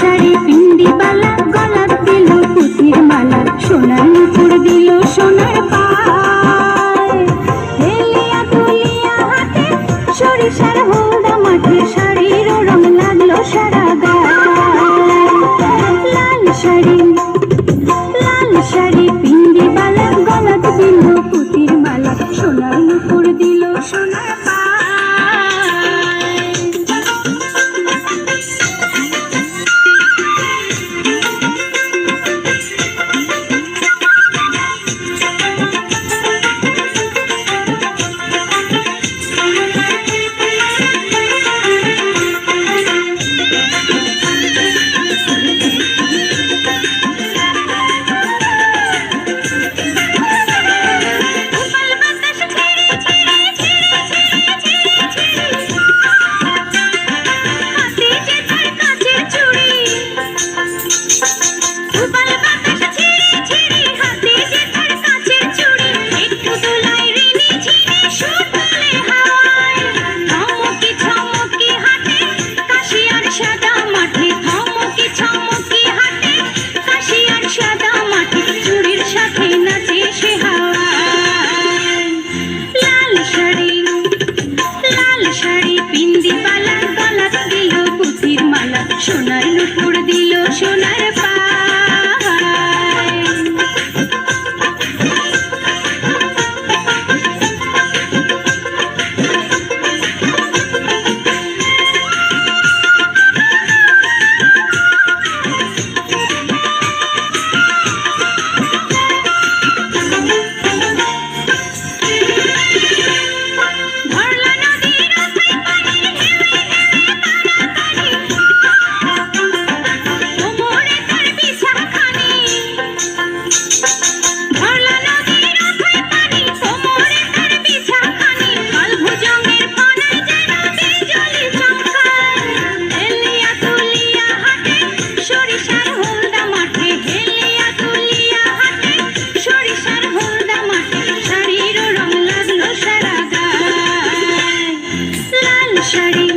শাড়ি পিন্দি বালা, গলার দিল, পুতির মালা, সোনার নুপুর দিল, সোনার পায়। হেলিয়া সরিষার হলদা, মাঠে শাড়ির রং লাগল সারা লাল শাড়ি লাল শাড়ি, পিন্ডি বালা, গলার দিল, পুতির মালা, সোনার নুপুর দিল, সোনার সোনার নুপুর দিল সোনার Daddy.